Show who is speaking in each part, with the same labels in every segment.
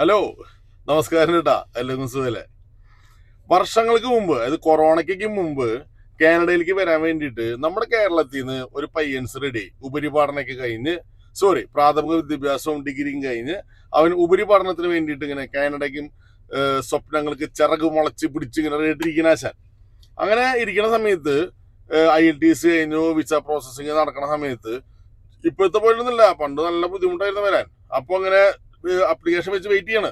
Speaker 1: Hello നമസ്കാരം കേട്ടാ എല്ലാവർക്കും സുഖല്ലേ? വർഷങ്ങൾക്ക് മുമ്പ് അതായത് കൊറോണയ്ക്ക് മുമ്പ് കാനഡയിലേക്ക് വരാൻ വേണ്ടിയിട്ട് നമ്മുടെ കേരളത്തിൽ നിന്ന് ഒരു പയ്യൻസ് റെഡി ഉപരിപഠനമൊക്കെ കഴിഞ്ഞ് സോറി പ്രാഥമിക വിദ്യാഭ്യാസവും ഡിഗ്രിയും കഴിഞ്ഞ് അവൻ ഉപരിപഠനത്തിന് വേണ്ടിയിട്ട് ഇങ്ങനെ കാനഡയ്ക്കും സ്വപ്നങ്ങൾക്ക് ചിറക് മുളച്ച് പിടിച്ച് ഇങ്ങനെ റെഡി അങ്ങനെ ഇരിക്കുന്ന സമയത്ത് ഐ എൽ ടി സി കഴിഞ്ഞു വിസ പ്രോസസ്സിങ് നടക്കുന്ന സമയത്ത് ഇപ്പോഴത്തെ പോലൊന്നുമില്ല പണ്ട് നല്ല ബുദ്ധിമുട്ടായിരുന്നു വരാൻ. അപ്പൊ അങ്ങനെ അപ്ലിക്കേഷൻ വെച്ച് വെയിറ്റ് ചെയ്യാണ്.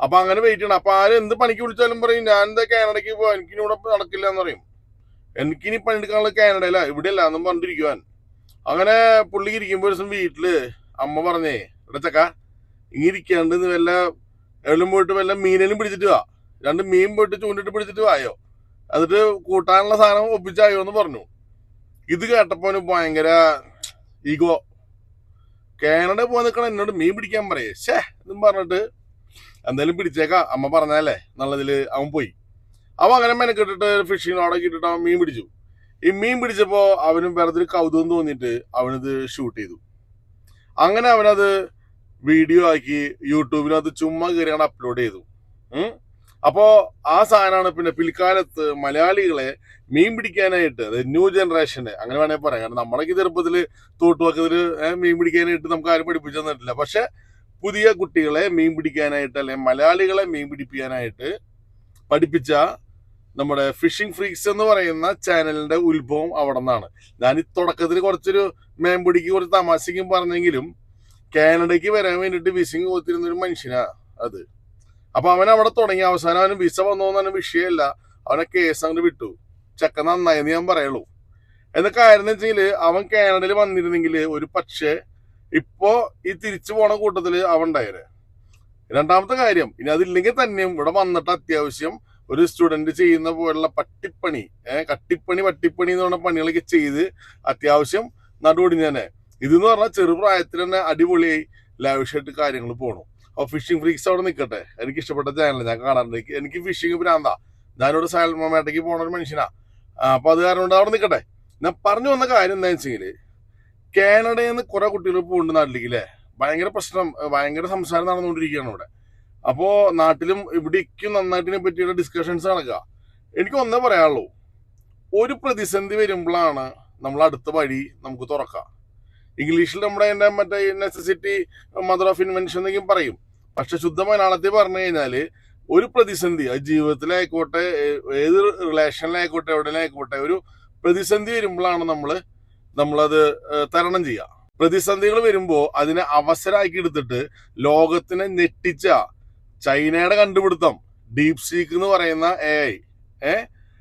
Speaker 1: അപ്പൊ അങ്ങനെ വെയിറ്റ് ചെയ്യണം. അപ്പൊ ആരും എന്ത് പണിക്ക് വിളിച്ചാലും പറയും ഞാൻ എന്താ കാനഡയ്ക്ക് പോവാ എനിക്ക് ഇവിടെ നടക്കില്ല എന്ന് പറയും. എനിക്കിനി പണിയെടുക്കാനുള്ള കാനഡയില ഇവിടെയല്ല എന്നും പറഞ്ഞിരിക്കുവാൻ. അങ്ങനെ പുള്ളിക്ക് ഇരിക്കുമ്പോൾ ഒരു ദിവസം വീട്ടിൽ അമ്മ പറഞ്ഞേ ഇവിടെ ചക്ക ഇങ്ങനെ ഇരിക്കാണ്ട് വല്ല എവിടെയും പോയിട്ട് വല്ല മീനേലും പിടിച്ചിട്ട് വാ. രണ്ട് മീൻ പോയിട്ട് ചൂണ്ടിട്ട് പിടിച്ചിട്ട് വായോ എന്നിട്ട് കൂട്ടാനുള്ള സാധനം ഒപ്പിച്ചായോ എന്ന് പറഞ്ഞു. ഇത് കേട്ടപ്പോ ഭയങ്കര ഈഗോ. കാനഡ പോകാൻ നിൽക്കണം എന്നോട് മീൻ പിടിക്കാൻ പറയേ. ഷേ എന്നും പറഞ്ഞിട്ട് എന്തായാലും പിടിച്ചേക്കാം. അമ്മ പറഞ്ഞല്ലേ എന്നുള്ളതിൽ അവൻ പോയി. അവൻ അങ്ങനെ മെനക്കെട്ടിട്ട് ഫിഷിംഗ് അവിടെ ഇട്ടിട്ട് അവൻ മീൻ പിടിച്ചു. ഈ മീൻ പിടിച്ചപ്പോൾ അവനും ഒരു കൗതുകം തോന്നിയിട്ട് അവനത് ഷൂട്ട് ചെയ്തു. അങ്ങനെ അവനത് വീഡിയോ ആക്കി യൂട്യൂബിനകത്ത് ചുമ്മാ കയറിയാണ് അപ്ലോഡ് ചെയ്തു. അപ്പോ ആ സാധനമാണ് പിന്നെ പിൽക്കാലത്ത് മലയാളികളെ മീൻ പിടിക്കാനായിട്ട് അതായത് ന്യൂ ജനറേഷന് അങ്ങനെ വേണമെങ്കിൽ പറയാം. കാരണം നമ്മളൊക്കെ ചെറുപ്പത്തിൽ തോട്ടുവാക്കത്തിൽ മീൻ പിടിക്കാനായിട്ട് നമുക്ക് ആരും പഠിപ്പിച്ചു തന്നിട്ടില്ല. പക്ഷെ പുതിയ കുട്ടികളെ മീൻ പിടിക്കാനായിട്ട് അല്ലെങ്കിൽ മലയാളികളെ മീൻ പിടിപ്പിക്കാനായിട്ട് പഠിപ്പിച്ച നമ്മുടെ ഫിഷിംഗ് ഫ്രീക്സ് എന്ന് പറയുന്ന ചാനലിന്റെ ഉത്ഭവം അവിടെ നിന്നാണ് ഞാൻ ഈ തുടക്കത്തിൽ കുറച്ചൊരു മേമ്പൊടിക്ക് കുറച്ച് തമാശയ്ക്കും പറഞ്ഞെങ്കിലും കാനഡയ്ക്ക് വരാൻ വേണ്ടിയിട്ട് വിസിങ് കൊടുത്തിരുന്ന ഒരു മനുഷ്യനാ അത്. അപ്പൊ അവൻ അവിടെ തുടങ്ങി. അവസാനം അവന് വിസ വന്നോന്നു വിഷയമല്ല. അവനെ കേസ് അങ്ങോട്ട് വിട്ടു. ചക്ക നന്നായെന്ന് ഞാൻ പറയുള്ളൂ. എന്ന കാര്യം എന്ന് വെച്ചാൽ അവൻ കാനഡയിൽ വന്നിരുന്നെങ്കിൽ ഒരു പക്ഷേ ഇപ്പോ ഈ തിരിച്ചു പോണ കൂട്ടത്തിൽ അവൻ ഉണ്ടായത് രണ്ടാമത്തെ കാര്യം ഇനി അതില്ലെങ്കിൽ തന്നെയും ഇവിടെ വന്നിട്ട് അത്യാവശ്യം ഒരു സ്റ്റുഡന്റ് ചെയ്യുന്ന പോലുള്ള പട്ടിപ്പണി ഏഹ് കട്ടിപ്പണി പട്ടിപ്പണി എന്ന് പറഞ്ഞ പണികളൊക്കെ ചെയ്ത് അത്യാവശ്യം നടുവൊടിഞ്ഞനെ ഇതെന്ന് പറഞ്ഞാൽ ചെറുപ്രായത്തിൽ തന്നെ അടിപൊളിയായി ലാവിഷായിട്ട് കാര്യങ്ങൾ പോകണം ഫിഷിംഗ് ഫ്രീക്സ് അവിടെ നിൽക്കട്ടെ എനിക്ക് ഇഷ്ടപ്പെട്ട ചാനൽ ഞാൻ കാണാറുണ്ട്. എനിക്ക് ഫിഷിംഗ് ഭ്രാന്താ. ഞാനോട് സാൽമേട്ടയ്ക്ക് പോണ ഒരു മനുഷ്യനാ. അപ്പൊ അത് കാരണം കൊണ്ട് അവിടെ നിൽക്കട്ടെ ഞാൻ പറഞ്ഞു വന്ന കാര്യം എന്താ വെച്ചെങ്കിൽ കാനഡയിൽ നിന്ന് കുറെ കുട്ടികൾ പോകുന്നുണ്ട് നാട്ടിലേക്ക് അല്ലേ ഭയങ്കര പ്രശ്നം ഭയങ്കര സംസാരം നടന്നുകൊണ്ടിരിക്കുകയാണ് ഇവിടെ. അപ്പോ നാട്ടിലും ഇവിടേക്കും നന്നായിട്ടിനെ പറ്റിയുള്ള ഡിസ്കഷൻസ് നടക്കുക. എനിക്ക് ഒന്നേ പറയാനുള്ളൂ. ഒരു പ്രതിസന്ധി വരുമ്പോഴാണ് നമ്മൾ അടുത്ത വഴി നമുക്ക് തുറക്കുക ഇംഗ്ലീഷിൽ നമ്മുടെ അതിന്റെ മറ്റേ നെസസിറ്റി മദർ ഓഫ് ഇൻവെൻഷൻ എന്നൊക്കെ പറയും. പക്ഷെ ശുദ്ധമായ മലയാളത്തിൽ പറഞ്ഞു കഴിഞ്ഞാൽ ഒരു പ്രതിസന്ധി അത് ജീവിതത്തിലായിക്കോട്ടെ ഏത് റിലേഷനിലായിക്കോട്ടെ എവിടെയായിക്കോട്ടെ ഒരു പ്രതിസന്ധി വരുമ്പോഴാണ് നമ്മൾ നമ്മളത് തരണം ചെയ്യുക. പ്രതിസന്ധികൾ വരുമ്പോൾ അതിനെ അവസരമാക്കി എടുത്തിട്ട് ലോകത്തിനെ ഞെട്ടിച്ച ചൈനയുടെ കണ്ടുപിടുത്തം ഡീപ് സീക്ക് എന്ന് പറയുന്ന എ ഐ ഏ?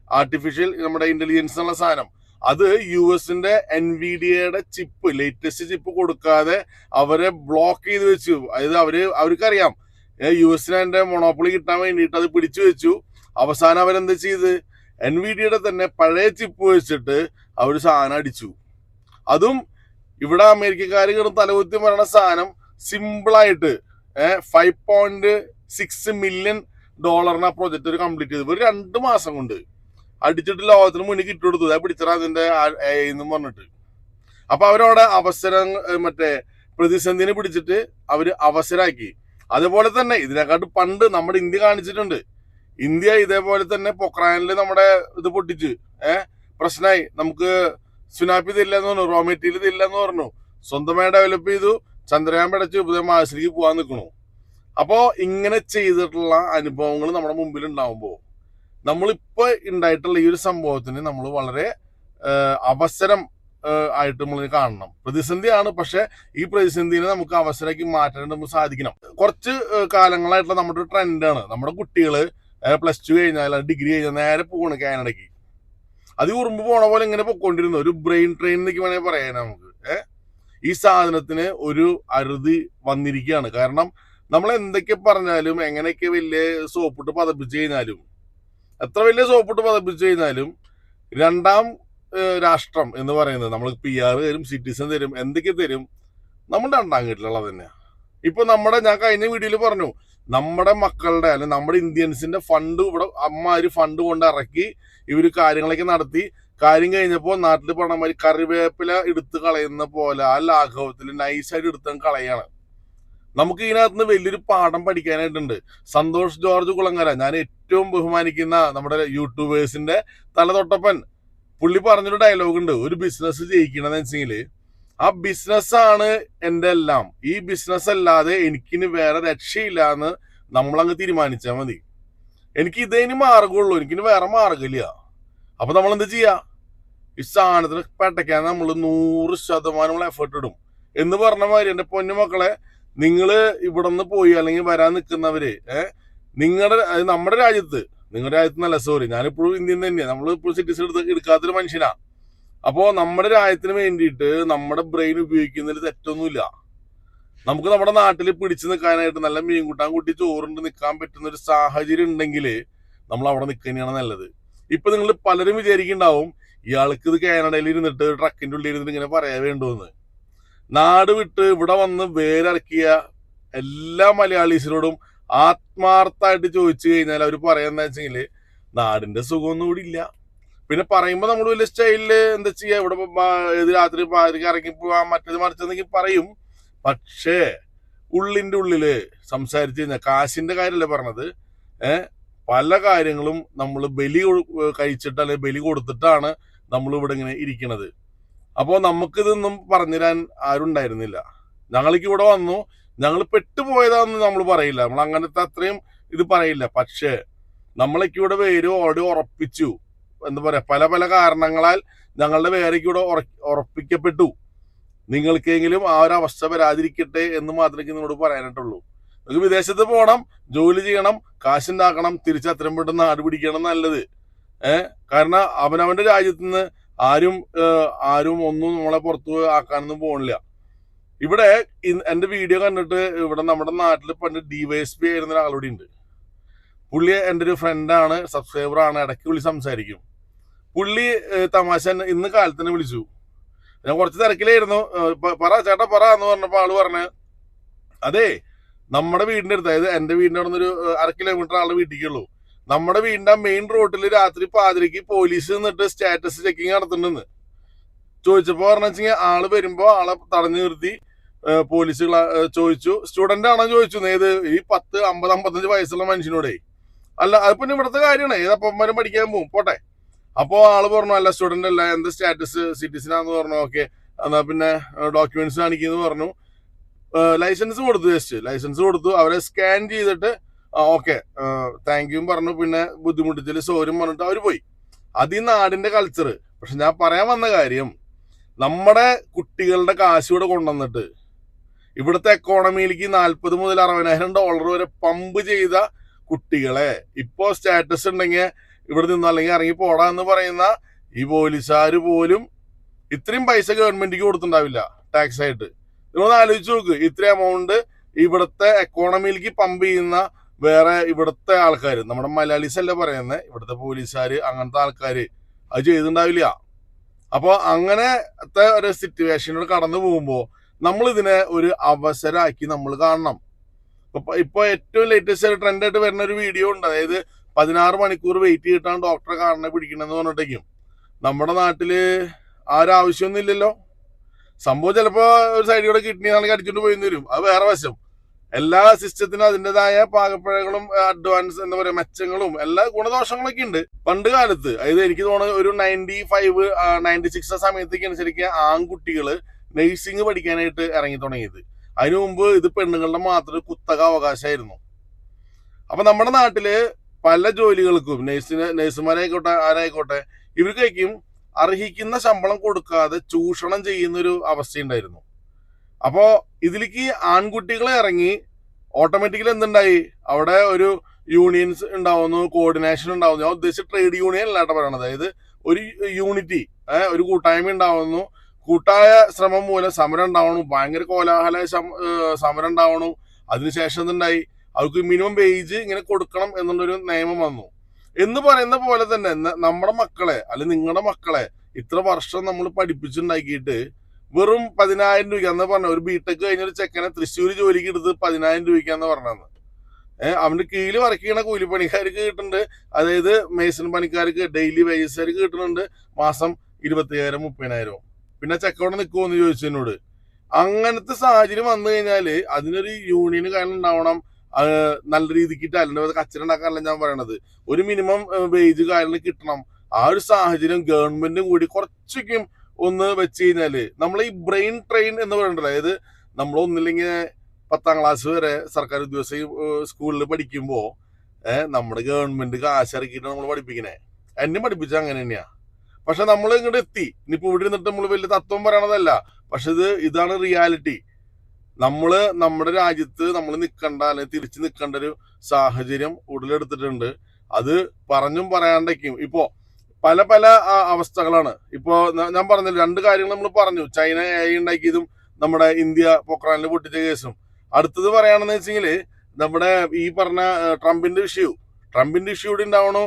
Speaker 1: ആർട്ടിഫിഷ്യൽ നമ്മുടെ ഇന്റലിജൻസ് എന്നുള്ള സാധനം. അത് യു എസിന്റെ എൻ വി ഡിയുടെ ചിപ്പ് ലേറ്റസ്റ്റ് ചിപ്പ് കൊടുക്കാതെ അവരെ ബ്ലോക്ക് ചെയ്ത് വെച്ചു. അതായത് അവർ അവർക്കറിയാം. യു എസിന് അതിന്റെ മൊണോപ്പൊളി കിട്ടാൻ വേണ്ടിയിട്ട് അത് പിടിച്ചു വെച്ചു. അവസാനം അവരെന്ത് ചെയ്ത്? എൻ വി ഡിയുടെ തന്നെ പഴയ ചിപ്പ് വെച്ചിട്ട് അവർ സാധനം അടിച്ചു. അതും ഇവിടെ അമേരിക്കക്കാർ കിടന്ന് തലകുത്തി പറയുന്ന സാധനം സിമ്പിളായിട്ട് ഫൈവ് പോയിന്റ് സിക്സ് മില്യൺ ഡോളറിന് ആ പ്രൊജക്ട് ഒരു കംപ്ലീറ്റ് ചെയ്തു. ഒരു രണ്ട് മാസം കൊണ്ട്. അടിച്ചിട്ട് ലോകത്തിന് മുന്നിൽ കിട്ടുകൊടുത്തു അത് പിടിച്ചറ അതിന്റെ എന്നും പറഞ്ഞിട്ട്. അപ്പൊ അവരവിടെ അവസരം മറ്റേ പ്രതിസന്ധിനെ പിടിച്ചിട്ട് അവർ അവസരാക്കി. അതുപോലെ തന്നെ ഇതിനെക്കാട്ട് പണ്ട് നമ്മുടെ ഇന്ത്യ കാണിച്ചിട്ടുണ്ട്. ഇന്ത്യ ഇതേപോലെ തന്നെ പൊക്രാനിൽ നമ്മുടെ ഇത് പൊട്ടിച്ച് ഏഹ് പ്രശ്നമായി നമുക്ക് സുനാപ്പി ഇതില്ല എന്ന് പറഞ്ഞു റോ മെറ്റീരിയൽ ഇതില്ല എന്ന് പറഞ്ഞു. സ്വന്തമായി ഡെവലപ്പ് ചെയ്തു ചന്ദ്രയാൻ പടച്ച് പുതിയ മാസിലേക്ക് പോകാൻ നിൽക്കണു അപ്പോ ഇങ്ങനെ ചെയ്തിട്ടുള്ള അനുഭവങ്ങൾ നമ്മുടെ മുമ്പിൽ ഉണ്ടാവുമ്പോൾ നമ്മളിപ്പോ ഉണ്ടായിട്ടുള്ള ഈ ഒരു സംഭവത്തിന് നമ്മൾ വളരെ അവസരം ആയിട്ട് നമ്മൾ കാണണം. പ്രതിസന്ധിയാണ് പക്ഷെ ഈ പ്രതിസന്ധിനെ നമുക്ക് അവസരമാക്കി മാറ്റാൻ നമുക്ക് സാധിക്കണം. കുറച്ച് കാലങ്ങളായിട്ടുള്ള നമ്മുടെ ഒരു ട്രെൻഡാണ് നമ്മുടെ കുട്ടികൾ പ്ലസ് ടു കഴിഞ്ഞാൽ ഡിഗ്രി കഴിഞ്ഞാൽ നേരെ പോകണം കാനഡയ്ക്ക്. അത് ഉറുമ്പ് പോണ പോലെ ഇങ്ങനെ പൊക്കോണ്ടിരുന്നു. ഒരു ബ്രെയിൻ ട്രെയിൻ എന്നൊക്കെ വേണമെങ്കിൽ പറയാം നമുക്ക് ഏഹ് ഈ സാധനത്തിന് ഒരു അറുതി വന്നിരിക്കുകയാണ്. കാരണം നമ്മൾ എന്തൊക്കെ പറഞ്ഞാലും എങ്ങനെയൊക്കെ വലിയ സോപ്പിട്ട് പതപ്പിച്ച് കഴിഞ്ഞാലും എത്ര വലിയ സോപ്പിട്ട് പതപ്പിച്ചു കഴിഞ്ഞാലും രണ്ടാം രാഷ്ട്രം എന്ന് പറയുന്നത് നമ്മൾ പി ആർ തരും സിറ്റിസൺ തരും എന്തൊക്കെ തരും നമ്മുടെ രണ്ടാം വീട്ടിലുള്ളത് തന്നെയാ. ഇപ്പൊ നമ്മുടെ ഞാൻ കഴിഞ്ഞ വീഡിയോയിൽ പറഞ്ഞു നമ്മുടെ മക്കളുടെ അല്ലെങ്കിൽ നമ്മുടെ ഇന്ത്യൻസിന്റെ ഫണ്ട് ഇവിടെ അമ്മമാര് ഫണ്ട് കൊണ്ട് ഇറക്കി ഇവർ കാര്യങ്ങളൊക്കെ നടത്തി. കാര്യം കഴിഞ്ഞപ്പോൾ നാട്ടിൽ പറഞ്ഞ മാതിരി കറിവേപ്പില എടുത്ത് കളയുന്ന പോലെ ആ ലാഘവത്തിൽ നൈസായിട്ട് എടുത്ത് കളയാണ്. നമുക്ക് ഇതിനകത്ത് വലിയൊരു പാഠം പഠിക്കാനായിട്ടുണ്ട്. സന്തോഷ് ജോർജ് കുളങ്ങര ഞാൻ ഏറ്റവും ബഹുമാനിക്കുന്ന നമ്മുടെ യൂട്യൂബേഴ്സിന്റെ തലതൊട്ടപ്പൻ. പുള്ളി പറഞ്ഞൊരു ഡയലോഗ് ഉണ്ട് ഒരു ബിസിനസ് ജയിക്കണമെന്ന് വെച്ചെങ്കിൽ ആ ബിസിനസ്സാണ് എന്റെ എല്ലാം. ഈ ബിസിനസ് അല്ലാതെ എനിക്കിന് വേറെ രക്ഷയില്ല എന്ന് നമ്മളങ്ങ് തീരുമാനിച്ചാൽ മതി. എനിക്ക് ഇതേനി മാർഗമുള്ളൂ എനിക്കിന് വേറെ മാർഗമില്ല അപ്പൊ നമ്മൾ എന്ത് ചെയ്യാ? ഈ സാധനത്തിന് പെട്ടയ്ക്കാൻ നമ്മൾ നൂറ് ശതമാനം എഫേർട്ട് ഇടും. എന്ന് പറഞ്ഞ മാതിരി എന്റെ പൊന്നു മക്കളെ നിങ്ങൾ ഇവിടെ നിന്ന് പോയി അല്ലെങ്കിൽ വരാൻ നിൽക്കുന്നവര് ഏഹ് നിങ്ങളുടെ നമ്മുടെ രാജ്യത്ത്. നിങ്ങളുടെ രാജ്യത്ത് നല്ല സോറി ഞാനിപ്പോഴും ഇന്ത്യൻ തന്നെയാണ് നമ്മൾ ഇപ്പോൾ സിറ്റിസൺ എടുത്ത് എടുക്കാത്തൊരു മനുഷ്യനാ. അപ്പോ നമ്മുടെ രാജ്യത്തിന് വേണ്ടിയിട്ട് നമ്മുടെ ബ്രെയിൻ ഉപയോഗിക്കുന്നതിൽ തെറ്റൊന്നുമില്ല. നമുക്ക് നമ്മുടെ നാട്ടിൽ പിടിച്ചു നിൽക്കാനായിട്ട് നല്ല മീൻ കൂട്ടാൻ കൂട്ടി ചോറുണ്ട് നിൽക്കാൻ പറ്റുന്ന ഒരു സാഹചര്യം ഉണ്ടെങ്കിൽ നമ്മൾ അവിടെ നിൽക്കുന്നതാണ് നല്ലത്. ഇപ്പൊ നിങ്ങൾ പലരും വിചാരിക്കുന്നുണ്ടാവും ഇയാൾക്ക് ഇത് കാനഡയിൽ ഇരുന്നിട്ട് ട്രക്കിന്റെ ഉള്ളിൽ ഇരുന്നിട്ട് ഇങ്ങനെ പറയാൻ വേണ്ടുമെന്ന് നാട് വിട്ട് ഇവിടെ വന്ന് വേരിറക്കിയ എല്ലാ മലയാളീസിനോടും ആത്മാർത്ഥമായിട്ട് ചോദിച്ചു കഴിഞ്ഞാൽ അവർ പറയാന്ന് വെച്ചെങ്കിൽ നാടിന്റെ സുഖമൊന്നും കൂടി ഇല്ല. പിന്നെ പറയുമ്പോ നമ്മൾ വലിയ സ്റ്റൈലിൽ എന്താ ചെയ്യാ ഇവിടെ ഏത് രാത്രി ഇറങ്ങി പോവാ മറ്റേത് മറിച്ചെന്നെങ്കിൽ പറയും. പക്ഷേ ഉള്ളിന്റെ ഉള്ളിൽ സംസാരിച്ചു കഴിഞ്ഞാൽ കാശിന്റെ കാര്യമല്ലേ പറഞ്ഞത്? ഏഹ് പല കാര്യങ്ങളും നമ്മൾ ബലി കഴിച്ചിട്ട് അല്ലെങ്കിൽ ബലി കൊടുത്തിട്ടാണ് നമ്മൾ ഇവിടെ ഇങ്ങനെ ഇരിക്കണത്. അപ്പോൾ നമുക്കിതൊന്നും പറഞ്ഞുതരാൻ ആരും ഉണ്ടായിരുന്നില്ല. ഞങ്ങൾക്ക് ഇവിടെ വന്നു. ഞങ്ങൾ പെട്ടുപോയതാന്ന് നമ്മൾ പറയില്ല. നമ്മൾ അങ്ങനത്തെ അത്രയും ഇത് പറയില്ല. പക്ഷേ നമ്മളേക്ക് ഇവിടെ പേര് ഓടി ഉറപ്പിച്ചു. എന്താ പറയാ പല പല കാരണങ്ങളാൽ ഞങ്ങളുടെ പേരേക്ക് ഇവിടെ ഉറപ്പിക്കപ്പെട്ടു. നിങ്ങൾക്കെങ്കിലും ആ ഒരു അവസ്ഥ വരാതിരിക്കട്ടെ എന്ന് മാത്രമേ നിങ്ങളോട് പറയാനായിട്ടുള്ളൂ. നിങ്ങൾക്ക് വിദേശത്ത് പോകണം ജോലി ചെയ്യണം കാശുണ്ടാക്കണം തിരിച്ച് അത്രയും പെട്ടെന്ന് നാട് പിടിക്കണം നല്ലത്. ഏഹ് കാരണം അവനവന്റെ രാജ്യത്ത് നിന്ന് ആരും ആരും ഒന്നും നമ്മളെ പുറത്തു ആക്കാനൊന്നും പോകണില്ല ഇവിടെ എന്റെ വീഡിയോ കണ്ടിട്ട് ഇവിടെ നമ്മുടെ നാട്ടിൽ പണ്ട് ഡിവൈഎസ്പി ആയിരുന്ന ഒരാളൂടെ ഉണ്ട്. പുള്ളി എന്റെ ഒരു ഫ്രണ്ടാണ് സബ്സ്ക്രൈബർ ആണ് ഇടയ്ക്ക് വിളി സംസാരിക്കും. പുള്ളി തമാശ ഇന്ന് തന്നെ വിളിച്ചു. ഞാൻ കുറച്ച് തിരക്കിലായിരുന്നു. പറ ചേട്ടാ പറ എന്ന് പറഞ്ഞപ്പോൾ ആൾ പറഞ്ഞ് അതെ നമ്മുടെ വീടിന്റെ അടുത്ത് അതായത് എന്റെ വീടിന്റെ അവിടെ നിന്ന് ഒരു അര കിലോമീറ്റർ ആളുടെ വീട്ടിലേക്കുള്ളൂ. നമ്മുടെ വീടിന്റെ മെയിൻ റോഡിൽ രാത്രി പാതിരക്ക് പോലീസ് നിന്നിട്ട് സ്റ്റാറ്റസ് ചെക്കിങ് നടത്തുന്നുണ്ടെന്ന് ചോദിച്ചപ്പോ പറഞ്ഞു വെച്ചാൽ ആൾ വരുമ്പോ ആളെ തടഞ്ഞു നിർത്തി പോലീസ് ചോദിച്ചു. സ്റ്റുഡന്റ് ആണോ ചോദിച്ചു. ഏത്? ഈ പത്ത് അമ്പത് അമ്പത്തഞ്ച് വയസ്സുള്ള മനുഷ്യനോടെ. അല്ല അതിപ്പോ പിന്നെ ഇവിടുത്തെ കാര്യമാണ്. ഏതപ്പന്മാരും പഠിക്കാൻ പോകും പോട്ടെ. അപ്പോ ആൾ പറഞ്ഞു അല്ല സ്റ്റുഡന്റ് അല്ല. എന്ത് സ്റ്റാറ്റസ് സിറ്റിസൺ ആന്ന് പറഞ്ഞു. ഓക്കെ. എന്നാ പിന്നെ ഡോക്യുമെന്റ്സ് കാണിക്കുന്നു പറഞ്ഞു. ലൈസൻസ് കൊടുത്തു ജസ്റ്റ് ലൈസൻസ് കൊടുത്തു. അവരെ സ്കാൻ ചെയ്തിട്ട് ഓക്കെ. താങ്ക് യു പറഞ്ഞു. പിന്നെ ബുദ്ധിമുട്ടിച്ചില്ല സോരും പറഞ്ഞിട്ട് അവർ പോയി. അത് ഈ നാടിന്റെ കൾച്ചർ പക്ഷെ ഞാൻ പറയാൻ വന്ന കാര്യം നമ്മുടെ കുട്ടികളുടെ കാശ് ഇവിടെ കൊണ്ടുവന്നിട്ട് ഇവിടുത്തെ എക്കോണമിയിലേക്ക് നാൽപ്പത് മുതൽ അറുപതിനായിരം ഡോളർ വരെ പമ്പ് ചെയ്ത കുട്ടികളെ ഇപ്പോ സ്റ്റാറ്റസ് ഉണ്ടെങ്കിൽ ഇവിടെ നിന്ന് അല്ലെങ്കിൽ ഇറങ്ങി പോടാ എന്ന് പറയുന്ന ഈ പോലീസുകാർ പോലും ഇത്രയും പൈസ ഗവൺമെന്റിക്ക് കൊടുത്തിട്ടുണ്ടാവില്ല ടാക്സ് ആയിട്ട്. നിങ്ങളൊന്ന് ആലോചിച്ച് നോക്ക് ഇത്ര എമൗണ്ട് ഇവിടുത്തെ എക്കോണമിയിലേക്ക് പമ്പ് ചെയ്യുന്ന വേറെ ഇവിടുത്തെ ആൾക്കാർ നമ്മുടെ മലയാളീസ് അല്ല പറയുന്നത് ഇവിടുത്തെ പോലീസുകാർ അങ്ങനത്തെ ആൾക്കാർ അത് ചെയ്തിട്ടുണ്ടാവില്ല അപ്പോൾ അങ്ങനത്തെ ഒരു സിറ്റുവേഷനിൽ കടന്നു പോകുമ്പോൾ നമ്മൾ ഇതിനെ ഒരു അവസരമാക്കി നമ്മൾ കാണണം. ഇപ്പൊ ഇപ്പൊ ഏറ്റവും ലേറ്റസ്റ്റ് ട്രെൻഡ് ആയിട്ട് വരുന്ന ഒരു വീഡിയോ ഉണ്ട്. അതായത് പതിനാറ് മണിക്കൂർ വെയിറ്റ് ചെയ്തിട്ടാണ് ഡോക്ടറെ കാണണെ പിടിക്കണമെന്ന് പറഞ്ഞിട്ടേക്കും. നമ്മുടെ നാട്ടിൽ ആരാവശ്യമൊന്നും ഇല്ലല്ലോ സംഭവം ചിലപ്പോ ഒരു സൈഡിൽ കൂടെ കിഡ്നി ആണെങ്കിൽ അടിച്ചോണ്ട് പോയി വരും. അത് വേറെ വശം. എല്ലാ സിസ്റ്റത്തിനും അതിന്റെതായ പാകപ്പിഴകളും അഡ്വാൻസ് എന്താ പറയുക മെച്ചങ്ങളും എല്ലാ ഗുണദോഷങ്ങളൊക്കെ ഉണ്ട്. പണ്ട് കാലത്ത് അതായത് എനിക്ക് തോന്നുന്നത് ഒരു നയന്റി ഫൈവ് നയന്റി സിക്സ് സമയത്തേക്ക് ശരിക്കും ആൺകുട്ടികൾ നഴ്സിംഗ് പഠിക്കാനായിട്ട് ഇറങ്ങി തുടങ്ങിയത്. അതിനു മുമ്പ് ഇത് പെണ്ണുങ്ങളുടെ മാത്രം കുത്തക അവകാശമായിരുന്നു. അപ്പൊ നമ്മുടെ നാട്ടിൽ പല ജോലികൾക്കും നഴ്സിന് നഴ്സുമാരായിക്കോട്ടെ ആരായിക്കോട്ടെ ഇവർക്കൊക്കെയും അർഹിക്കുന്ന ശമ്പളം കൊടുക്കാതെ ചൂഷണം ചെയ്യുന്ന ഒരു അവസ്ഥയുണ്ടായിരുന്നു. അപ്പോ ഇതിലേക്ക് ആൺകുട്ടികളെ ഇറങ്ങി ഓട്ടോമാറ്റിക്കലി എന്തുണ്ടായി? അവിടെ ഒരു യൂണിയൻസ് ഉണ്ടാവുന്നു കോർഡിനേഷൻ ഉണ്ടാവുന്നു. ഞാൻ ഉദ്ദേശിച്ച ട്രേഡ് യൂണിയൻ അല്ലാട്ട പറയണത്. അതായത് ഒരു യൂണിറ്റി ഒരു കൂട്ടായ്മ ഉണ്ടാവുന്നു. കൂട്ടായ ശ്രമം മൂലം സമരം ഉണ്ടാവണം. ഭയങ്കര കോലാഹല സമരം ഉണ്ടാവണം. അതിനുശേഷം എന്തുണ്ടായി? അവർക്ക് മിനിമം വേജ് ഇങ്ങനെ കൊടുക്കണം എന്നുള്ളൊരു നിയമം വന്നു. എന്ന് പറയുന്ന പോലെ തന്നെ നമ്മുടെ മക്കളെ അല്ലെങ്കിൽ നിങ്ങളുടെ മക്കളെ ഇത്ര വർഷം നമ്മൾ പഠിപ്പിച്ചുണ്ടാക്കിയിട്ട് വെറും പതിനായിരം രൂപ എന്ന് പറഞ്ഞു ഒരു ബിടെക് കഴിഞ്ഞ ഒരു ചെക്കനെ തൃശ്ശൂർ ജോലിക്ക് എടുത്ത് പതിനായിരം രൂപയ്ക്കാന്ന് പറഞ്ഞത്. ഏഹ് അവന്റെ കീഴിൽ വർക്ക് ചെയ്യണ കൂലിപ്പണിക്കാർക്ക് കിട്ടുന്നുണ്ട്. അതായത് മേസൺ പണിക്കാർക്ക് ഡെയിലി വേജസ്കാർക്ക് കിട്ടുന്നുണ്ട്. മാസം ഇരുപത്തിയായിരം മുപ്പതിനായിരം. പിന്നെ ചെക്കവിടെ നിൽക്കുമോ എന്ന് ചോദിച്ചു എന്നോട്. അങ്ങനത്തെ സാഹചര്യം വന്നു കഴിഞ്ഞാൽ അതിനൊരു യൂണിയന് കാരണം ഉണ്ടാവണം. നല്ല രീതിക്ക് ടാലന്റ് കച്ചറ ഉണ്ടാക്കാനല്ല ഞാൻ പറയണത്. ഒരു മിനിമം വേജ് കാരണം കിട്ടണം. ആ ഒരു സാഹചര്യം ഗവൺമെന്റും കൂടി കുറച്ചൊക്കെയും ഒന്ന് വെച്ച് കഴിഞ്ഞാൽ നമ്മൾ ഈ ബ്രെയിൻ ട്രെയിൻ എന്ന് പറയണ്ടല്ലോ. അതായത് നമ്മൾ ഒന്നില്ലെങ്കിൽ പത്താം ക്ലാസ് വരെ സർക്കാർ ഉദ്യോഗസ്ഥ സ്കൂളിൽ പഠിക്കുമ്പോൾ നമ്മുടെ ഗവൺമെന്റ് കാശ് ഇറക്കിയിട്ട് നമ്മൾ പഠിപ്പിക്കണേ. എന്നെ പഠിപ്പിച്ച അങ്ങനെ തന്നെയാ. പക്ഷെ നമ്മൾ ഇങ്ങോട്ട് എത്തി. ഇനിയിപ്പോ ഇവിടെ ഇരുന്നിട്ട് നമ്മൾ വലിയ തത്വം പറയണതല്ല. പക്ഷെ ഇത് ഇതാണ് റിയാലിറ്റി നമ്മൾ നമ്മുടെ രാജ്യത്ത് നമ്മൾ നിൽക്കേണ്ട അല്ലെങ്കിൽ തിരിച്ചു നിൽക്കേണ്ട ഒരു സാഹചര്യം ഉടലെടുത്തിട്ടുണ്ട്. അത് പറഞ്ഞും പറയാണ്ടേക്കും. ഇപ്പോ പല പല അവസ്ഥകളാണ്. ഇപ്പോ ഞാൻ പറഞ്ഞില്ല രണ്ട് കാര്യങ്ങൾ നമ്മൾ പറഞ്ഞു. ചൈന ഉണ്ടാക്കിയതും നമ്മുടെ ഇന്ത്യ പൊക്രാനിൽ പൊട്ടിച്ച കേസും. അടുത്തത് പറയുകയാണെന്ന് വെച്ചെങ്കിൽ നമ്മുടെ ഈ പറഞ്ഞ ട്രംപിന്റെ ഇഷ്യൂ ട്രംപിന്റെ ഇഷ്യൂ ഇവിടെ ഉണ്ടാവണോ?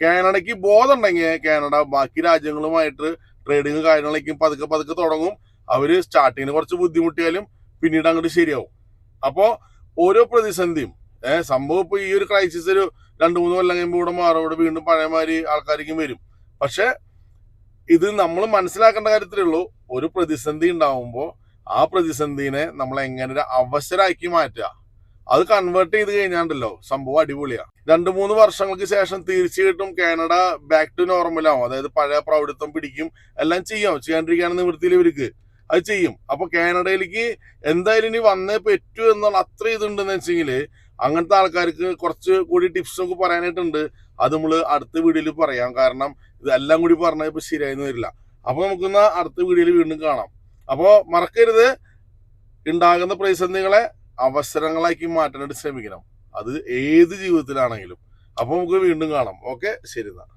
Speaker 1: കാനഡയ്ക്ക് ബോധം ഉണ്ടെങ്കിൽ കാനഡ ബാക്കി രാജ്യങ്ങളുമായിട്ട് ട്രേഡിങ് കാര്യങ്ങളൊക്കെ പതുക്കെ പതുക്കെ തുടങ്ങും. അവർ സ്റ്റാർട്ടിങ്ങിന് കുറച്ച് ബുദ്ധിമുട്ടിയാലും പിന്നീട് അങ്ങോട്ട് ശരിയാവും. അപ്പോൾ ഓരോ പ്രതിസന്ധിയും ഏഹ് സംഭവം ഇപ്പൊ ഈ ഒരു ക്രൈസിസ് ഒരു രണ്ട് മൂന്ന് കൊല്ലം കഴിയുമ്പോൾ ഇവിടെ മാറും. ഇവിടെ വീണ്ടും പഴയമാതിരി ആൾക്കാർക്കും വരും. പക്ഷെ ഇത് നമ്മൾ മനസ്സിലാക്കേണ്ട കാര്യത്തിലേ ഉള്ളൂ. ഒരു പ്രതിസന്ധി ഉണ്ടാവുമ്പോൾ ആ പ്രതിസന്ധിനെ നമ്മൾ എങ്ങനെ ഒരു അവസരമാക്കി മാറ്റുക? അത് കൺവേർട്ട് ചെയ്ത് കഴിഞ്ഞാണ്ടല്ലോ സംഭവം അടിപൊളിയാണ് രണ്ടു മൂന്ന് വർഷങ്ങൾക്ക് ശേഷം തീർച്ചയായിട്ടും കാനഡ ബാക്ക് ടു നോർമൽ ആവും. അതായത് പഴയ പ്രൗഢിത്വം പിടിക്കും എല്ലാം ചെയ്യാം. ചെയ്യാണ്ടിരിക്കുകയാണ് നിവൃത്തിയിൽ ഇവർക്ക്. അത് ചെയ്യും. അപ്പൊ കാനഡയിലേക്ക് എന്തായാലും ഇനി വന്നേ പറ്റൂ എന്നുള്ള അത്ര ഇതുണ്ടെന്ന് വെച്ചെങ്കിൽ അങ്ങനത്തെ ആൾക്കാർക്ക് കുറച്ച് കൂടി ടിപ്സ് ഒക്കെ പറയാനായിട്ടുണ്ട്. അത് നമ്മൾ അടുത്ത വീഡിയോയിൽ പറയാം. കാരണം ഇതെല്ലാം കൂടി പറഞ്ഞാൽ ഇപ്പൊ ശരിയായെന്ന് വരില്ല. അപ്പൊ നമുക്കൊന്ന് അടുത്ത വീഡിയോയിൽ വീണ്ടും കാണാം. അപ്പോ മറക്കരുത്. ഉണ്ടാകുന്ന പ്രതിസന്ധികളെ അവസരങ്ങളാക്കി മാറ്റാനായിട്ട് ശ്രമിക്കണം. അത് ഏത് ജീവിതത്തിലാണെങ്കിലും. അപ്പൊ നമുക്ക് വീണ്ടും കാണാം. ഓക്കെ? ശരി എന്നാ.